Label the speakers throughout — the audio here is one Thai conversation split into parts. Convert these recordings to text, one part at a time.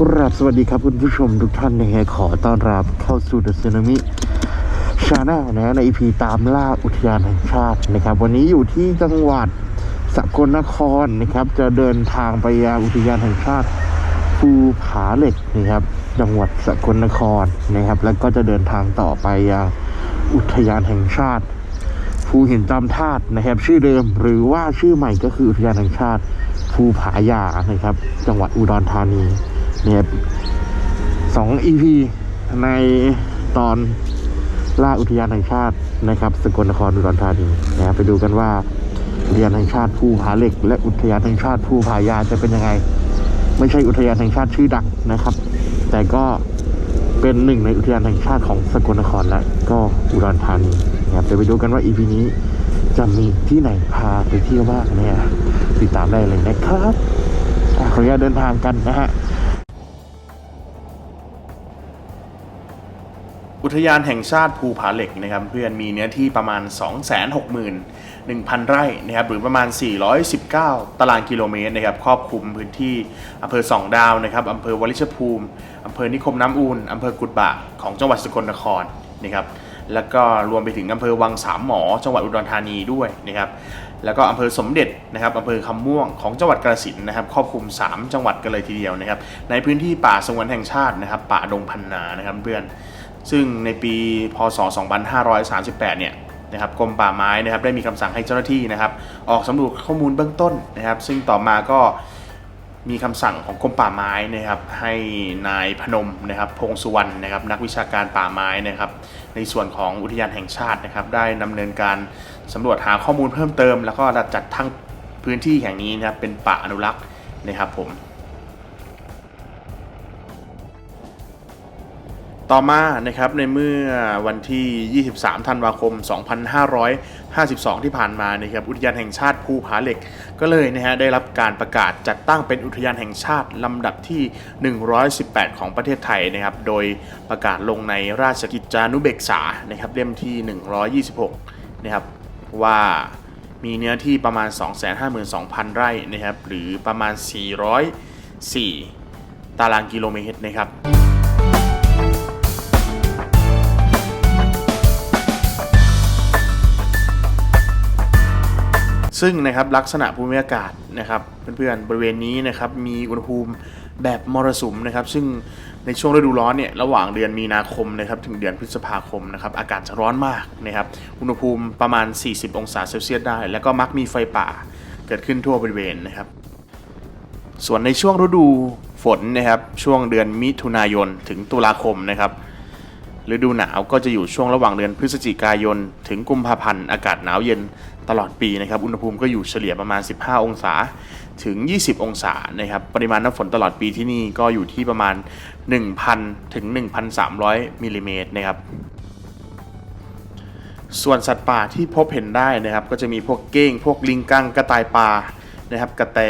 Speaker 1: กราบสวัสดีครับคุณผู้ชมทุกท่านนะฮะขอต้อนรับเข้าสู่ The Tsunami Channel นะใน EP ตามล่าอุทยานแห่งชาตินะครับ วันนี้อยู่ที่จังหวัดสกลนครนะครับ จะเดินทางไปยังอุทยานแห่งชาติภูผาเหล็กนะครับ จังหวัดสกลนครนะครับ แล้วก็จะเดินทางต่อไปยังอุทยานแห่งชาติภูหินจำธาตุนะครับชื่อเดิมหรือว่าชื่อใหม่ก็คืออุทยานแห่งชาติภูผายานะครับ จังหวัดอุดรธานี เนี่ยสองอีพีในตอนล่าอุทยานแห่งชาตินะครับ สกลนครอุดรธานีนะครับไปดูกันว่าอุทยานแห่งชาติภูผาเหล็ก และอุทยานแห่งชาติภูผายาจะเป็นยังไง ไม่ใช่อุทยานแห่งชาติชื่อดังนะครับ แต่ก็เป็นหนึ่งในอุทยานแห่งชาติของสกลนครและก็อุดรธานีนะครับเดี๋ยวไปดูกันว่าอีพีนี้จะมีที่ไหนพาไปเที่ยวบ้างเนี่ยติดตามได้เลยนะครับขออนุญาตเดินทางกันนะฮะ
Speaker 2: อุทยานแห่งชาติภูผาเหล็กนะครับเพื่อนมีเนื้อที่ประมาณ 261,000 ไร่นะครับหรือประมาณ 419 ตารางกิโลเมตรนะครับครอบคลุมพื้นที่อำเภอสองดาวนะครับอำเภอวลิชภูมิอำเภอนิคมน้ำอูนอำเภอกุดบะของจังหวัดสกลนครนะครับแล้วก็รวมไปถึงอำเภอวังสามหมอ จังหวัดอุดรธานีด้วยนะครับแล้วก็อำเภอสมเด็จนะครับอำเภอคำม่วงของจังหวัดกระสินนะครับครอบคลุม 3 จังหวัดกันเลยทีเดียวนะครับในพื้นที่ป่าสงวนแห่งชาตินะครับป่าดงพันนานะครับเพื่อน ซึ่งในปีพศ 2538 เนี่ยนะครับกรมป่าไม้นะครับได้มีคำสั่งให้เจ้าหน้าที่นะครับ ออกสำรวจข้อมูลเบื้องต้นนะครับ ซึ่งต่อมาก็มีคำสั่งของกรมป่าไม้นะครับ ให้นายพนมนะครับ พงสุวรรณนะครับ นักวิชาการป่าไม้นะครับ ในส่วนของอุทยานแห่งชาตินะครับ ได้ดำเนินการสำรวจหาข้อมูลเพิ่มเติม แล้วก็จัดทั้งพื้นที่แห่งนี้นะครับเป็นป่าอนุรักษ์นะครับผม ต่อมานะครับในเมื่อวันที่ 23 ธันวาคม 2552 ที่ผ่านมานะครับอุทยานแห่งชาติภูผาเหล็ก ก็เลยนะฮะได้รับการประกาศจัดตั้งเป็นอุทยานแห่งชาติลำดับที่ 118 ของประเทศไทยนะครับโดยประกาศลงในราชกิจจานุเบกษานะครับเล่มที่ 126 นะครับว่ามีเนื้อที่ประมาณ 252,000 ไร่นะครับหรือประมาณ 404 ตารางกิโลเมตรนะครับ ซึ่งนะครับลักษณะภูมิอากาศนะครับเพื่อนๆบริเวณนี้นะครับมีอุณหภูมิแบบมรสุมนะครับซึ่งในช่วงฤดูร้อนเนี่ยระหว่างเดือนมีนาคมนะครับถึงเดือนพฤษภาคมนะครับอากาศจะร้อนมากนะครับอุณหภูมิประมาณ 40 องศาเซลเซียสได้ แล้วก็มักมีไฟป่าเกิดขึ้นทั่วบริเวณนะครับ ส่วนในช่วงฤดูฝนนะครับช่วงเดือนมิถุนายนถึงตุลาคมนะครับ ฤดูหนาวก็จะอยู่ช่วงระหว่างเดือนพฤศจิกายน ถึงกุมภาพันธ์อากาศหนาวเย็นตลอดปีนะครับอุณหภูมิก็อยู่เฉลี่ยประมาณ 15 องศาถึง 20 องศานะครับปริมาณน้ำฝนตลอดปีที่นี่ก็อยู่ที่ประมาณ 1,000 ถึง 1,300 มิลลิเมตรนะครับส่วนสัตว์ป่าที่พบเห็นได้นะครับ ก็จะมีพวกเก้ง พวกลิงกังกระต่ายป่านะครับ กระแต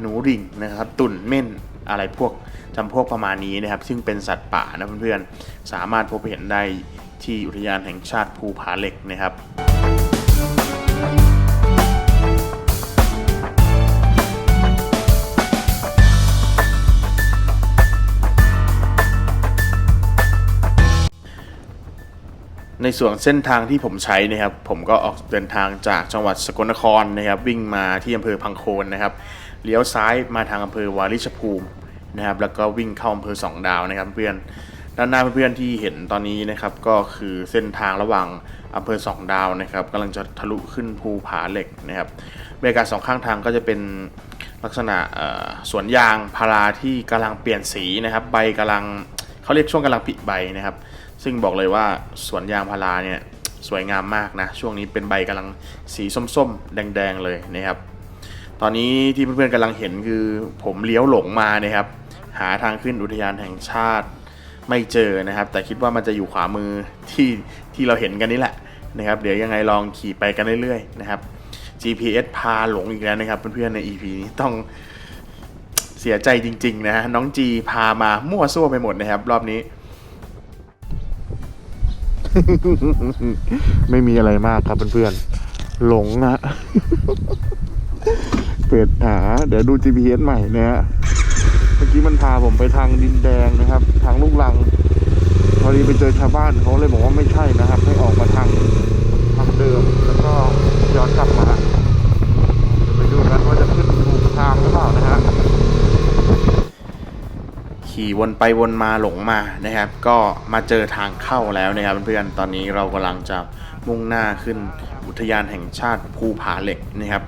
Speaker 2: หนูริ่งนะครับ ตุ่นเม่น อะไรพวกจำพวกประมาณนี้นะครับ ซึ่งเป็นสัตว์ป่านะเพื่อนๆ สามารถพบเห็นได้ที่อุทยานแห่งชาติภูผาเหล็กนะครับในส่วนเส้นทางที่ผมใช้นะครับ ผมก็ออกเดินทางจากจังหวัดสกลนครนะครับ วิ่งมาที่อำเภอพังโคนนะครับ เลี้ยวซ้ายมาทางอำเภอวาริชภูมินะครับแล้วก็วิ่งเข้าอำเภอสองดาวนะครับเพื่อนด้านหน้าเพื่อนๆที่เห็นตอนนี้นะครับก็คือเส้นทางระหว่างอำเภอสองดาวนะครับกำลังจะทะลุขึ้นภูผาเหล็กนะครับบรรยากาศสองข้างทางก็จะเป็นลักษณะสวนยางพาราที่กำลังเปลี่ยนสีนะครับ ใบกำลังเขาเรียกช่วงกำลังผลิใบนะครับ ซึ่งบอกเลยว่าสวนยางพาราเนี่ยสวยงามมากนะช่วงนี้เป็นใบกำลังสีส้มๆ แดง ๆ เลยนะครับ ตอนนี้ที่เพื่อนๆกำลังเห็นคือผมเลี้ยวหลงมานะครับ หาทางขึ้นอุทยานแห่งชาติไม่เจอนะครับ แต่คิดว่ามันจะอยู่ขวามือที่ที่เราเห็นกันนี่แหละนะครับ เดี๋ยวยังไงลองขี่ไปกันเรื่อยๆนะครับ GPS พาหลงอีกแล้วนะครับ เพื่อนๆใน EP นี้ต้องเสียใจจริง ๆ นะฮะน้องจีพามามั่วซั่วไปหมดนะครับ รอบนี้
Speaker 1: ไม่มีอะไรมากครับเพื่อนๆหลงนะ เปิดหา เดี๋ยวดู GPS ใหม่นะฮะเมื่อกี้มันพาผมไปทางดินแดงนะครับ ทางลูกลัง พอดีไปเจอชาวบ้านเขาเลยบอกว่าไม่ใช่นะครับ ให้ออกมาทางทางเดิม แล้วก็ย้อนกลับมาเดี๋ยวไปดูกันว่าจะขึ้นถูกทางหรือเปล่านะฮะ
Speaker 2: ขี่วนไปวนมาหลงมานะครับ ก็มาเจอทางเข้าแล้วนะครับเพื่อนๆตอนนี้เรากำลังจะมุ่งหน้าขึ้นอุทยานแห่งชาติภูผาเหล็กนะครับ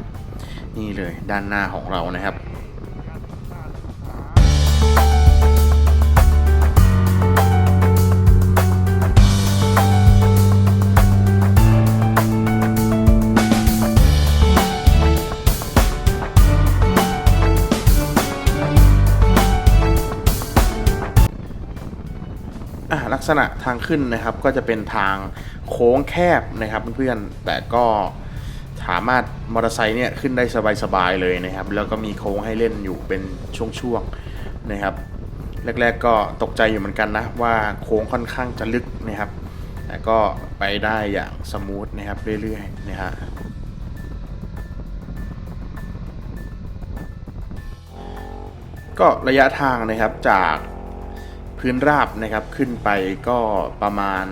Speaker 2: นี่เลยด้านหน้าของเรานะครับลักษณะทางขึ้นนะครับก็จะเป็นทางโค้งแคบนะครับเพื่อนๆแต่ก็ สามารถมอเตอร์ไซค์เนี่ยขึ้นได้สบายๆเลยนะครับ แล้วก็มีโค้งให้เล่นอยู่เป็นช่วงๆนะครับ แรกๆก็ตกใจอยู่เหมือนกันนะว่าโค้งค่อนข้างจะลึกนะครับ แต่ก็ไปได้อย่างสมูทนะครับเรื่อยๆนะฮะก็ระยะทางนะครับจากพื้นราบนะครับขึ้นไปก็ประมาณ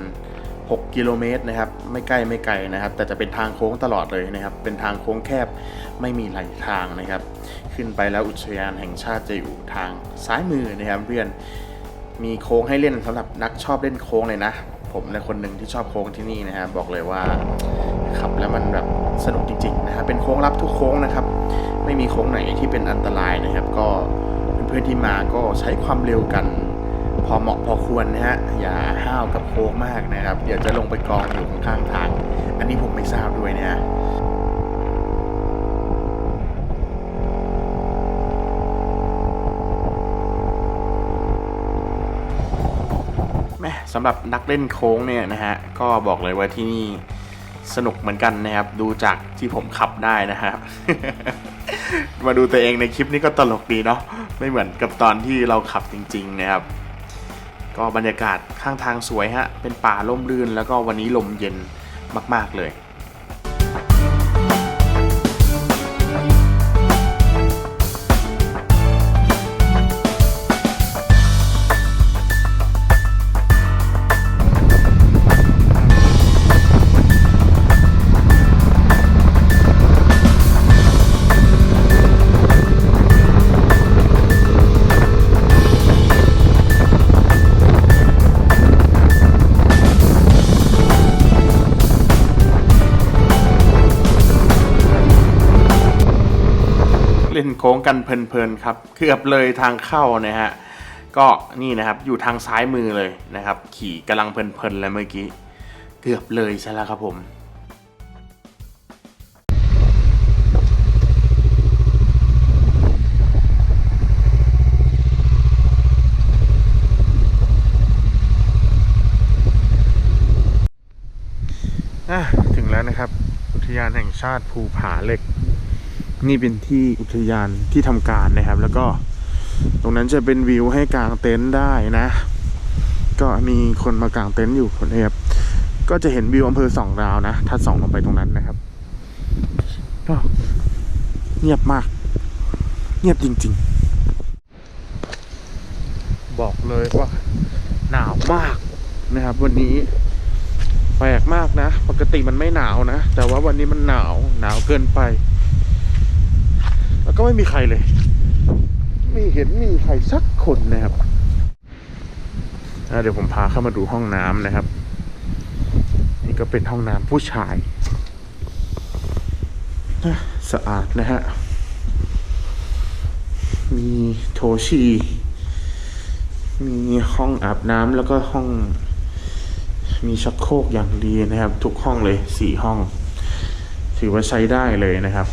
Speaker 2: 6 กิโลเมตรนะครับ ไม่ใกล้ไม่ไกลนะครับ แต่จะเป็นทางโค้งตลอดเลยนะครับ เป็นทางโค้งแคบไม่มีไหลทางนะครับ ขึ้นไปแล้วอุทยานแห่งชาติจะอยู่ทางซ้ายมือนะครับเพื่อนมีโค้งให้เล่นสำหรับนักชอบเล่นโค้งเลยนะ ผมในคนหนึ่งที่ชอบโค้งที่นี่นะครับบอกเลยว่าขับแล้วมันแบบสนุกจริงๆนะครับเป็นโค้งลับทุกโค้งนะครับ ไม่มีโค้งไหนที่เป็นอันตรายนะครับ ก็เพื่อนๆที่มาก็ใช้ความเร็วกัน พอเหมาะพอควรนะฮะอย่าห้าวกับโค้งมากนะครับ เดี๋ยวจะลงไปกองอยู่ข้างทาง อันนี้ผมไม่ทราบด้วยนะฮะแม่สำหรับนักเล่นโค้งเนี่ยนะฮะก็บอกเลยว่าที่นี่สนุกเหมือนกันนะครับ ดูจากที่ผมขับได้นะครับมาดูตัวเองในคลิปนี้ก็ตลกดีเนาะไม่เหมือนกับตอนที่เราขับจริง ๆ นะครับ ก็บรรยากาศข้างทางสวยฮะ เป็นป่าร่มรื่นแล้วก็วันนี้ลมเย็นมาก ๆ เลย ค้งกันเพลินๆครับเกือบเลยทางเข้านะฮะก็นี่นะครับอยู่ทางซ้ายมือเลยนะครับ ขี่กำลังเพลินๆเลยเมื่อกี้เกือบเลยใช่แล้วครับผมถึงแล้วนะครับ อุทยานแห่งชาติภูผาเหล็ก นี่เป็นที่อุทยานที่ทำการนะครับ แล้วก็ตรงนั้นจะเป็นวิวให้กางเต็นท์ได้นะ ก็มีคนมากางเต็นท์อยู่นะครับก็จะเห็นวิวอำเภอสองดาวนะ ถ้าส่องลงไปตรงนั้นนะครับก็เงียบมาก เงียบจริง ๆ บอกเลยว่าหนาวมากนะครับ วันนี้แปลกมากนะ ปกติมันไม่หนาวนะ แต่ว่าวันนี้มันหนาวหนาวเกินไป ก็ไม่มีใครเลย ไม่เห็นมีใครสักคนนะครับเดี๋ยวผมพาเข้ามาดูห้องน้ำนะครับ นี่ก็เป็นห้องน้ำผู้ชายสะอาดนะฮะ มีโถชีมีห้องอาบน้ำแล้วก็ห้อง มีชักโครกอย่างดีนะครับ ทุกห้องเลยสี่ห้อง ถือว่าใช้ได้เลยนะครับ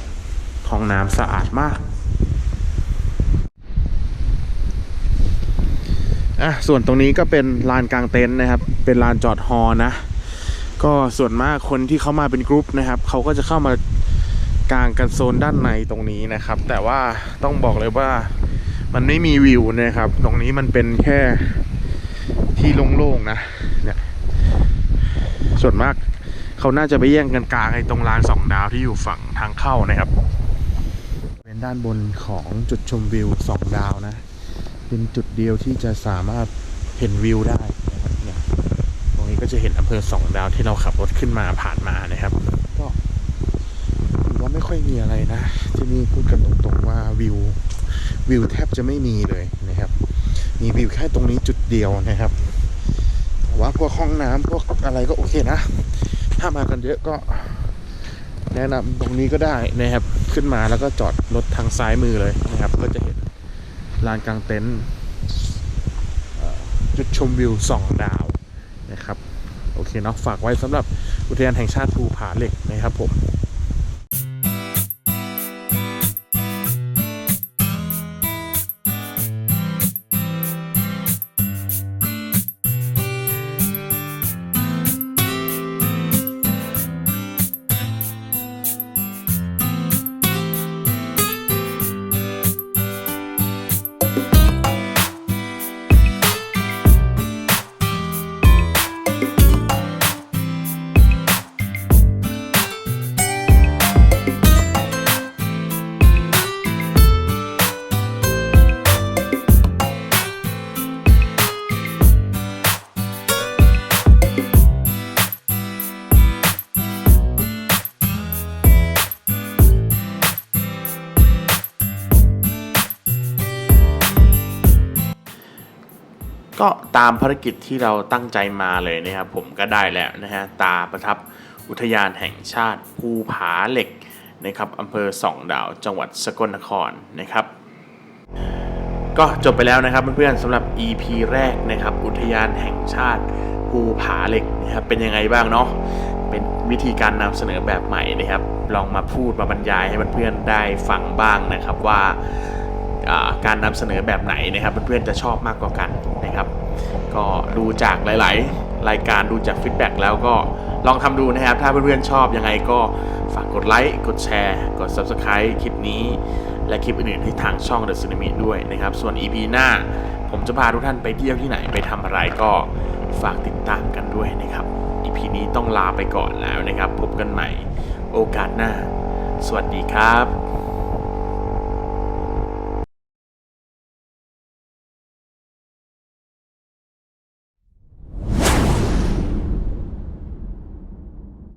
Speaker 2: ห้องน้ำสะอาดมากอะส่วนตรงนี้ก็เป็นลานกลางเต็นท์นะครับ เป็นลานจอดฮอนะ ก็ส่วนมากคนที่เข้ามาเป็นกรุ๊ปนะครับเขาก็จะเข้ามากลางกันโซนด้านในตรงนี้นะครับ แต่ว่าต้องบอกเลยว่ามันไม่มีวิวนะครับ ตรงนี้มันเป็นแค่ที่โล่งๆนะเนี่ยส่วนมากเขาน่าจะไปแย่งกันกลางไอ้ตรงลานสองดาวที่อยู่ฝั่งทางเข้านะครับ ด้านบนของจุดชมวิวสองดาวนะ เป็นจุดเดียวที่จะสามารถเห็นวิวได้นะครับเนี่ยตรงนี้ก็จะเห็นอำเภอสองดาวที่เราขับรถขึ้นมาผ่านมานะครับ ก็ถือว่าไม่ค่อยมีอะไรนะ ที่นี่พูดกันตรงๆว่าวิววิวแทบจะไม่มีเลยนะครับ มีวิวแค่ตรงนี้จุดเดียวนะครับแต่ว่าพวกห้องน้ำพวกอะไรก็โอเคนะ ถ้ามากันเยอะก็แนะนำตรงนี้ก็ได้นะครับ ขึ้นมาแล้วก็จอดรถทางซ้ายมือเลยนะครับ ก็จะเห็นลานกลางเต็นท์จุดชมวิวสองดาวนะครับ โอเคเนาะฝากไว้สำหรับอุทยานแห่งชาติภูผาเหล็กนะครับผม ก็ตามภารกิจที่เราตั้งใจมาเลยนะครับผมก็ได้แล้วนะฮะตาประทับอุทยานแห่งชาติภูผาเหล็กนะครับอำเภอสองดาวจังหวัดสกลนครนะครับก็จบไปแล้วนะครับเพื่อนๆสำหรับ EP แรกนะครับอุทยานแห่งชาติภูผาเหล็กนะครับเป็นยังไงบ้างเนาะเป็นวิธีการนำเสนอแบบใหม่นะครับ ลองมาพูดมาบรรยายให้เพื่อนๆได้ฟังบ้างนะครับว่าอ่า การนำเสนอแบบไหนนะครับเพื่อนๆจะชอบมากกว่ากันนะครับ ก็ดูจากหลาย ๆ รายการดูจากฟีดแบ็กแล้วก็ลองทำดูนะครับ ถ้าเพื่อนๆชอบยังไงก็ฝากกดไลค์กดแชร์ กด Subscribe คลิปนี้ และคลิปอื่นๆที่ทางช่อง The c i n e m i ด้วยนะครับ ส่วน EP หน้า ผมจะพาทุกท่านไปเที่ยวที่ไหนไปทำอะไรก็ฝากติดตามกันด้วยนะครับ EP นี้ต้องลาไปก่อนแล้วนะครับ พบกันใหม่โอกาสหน้า สวัสดีครับ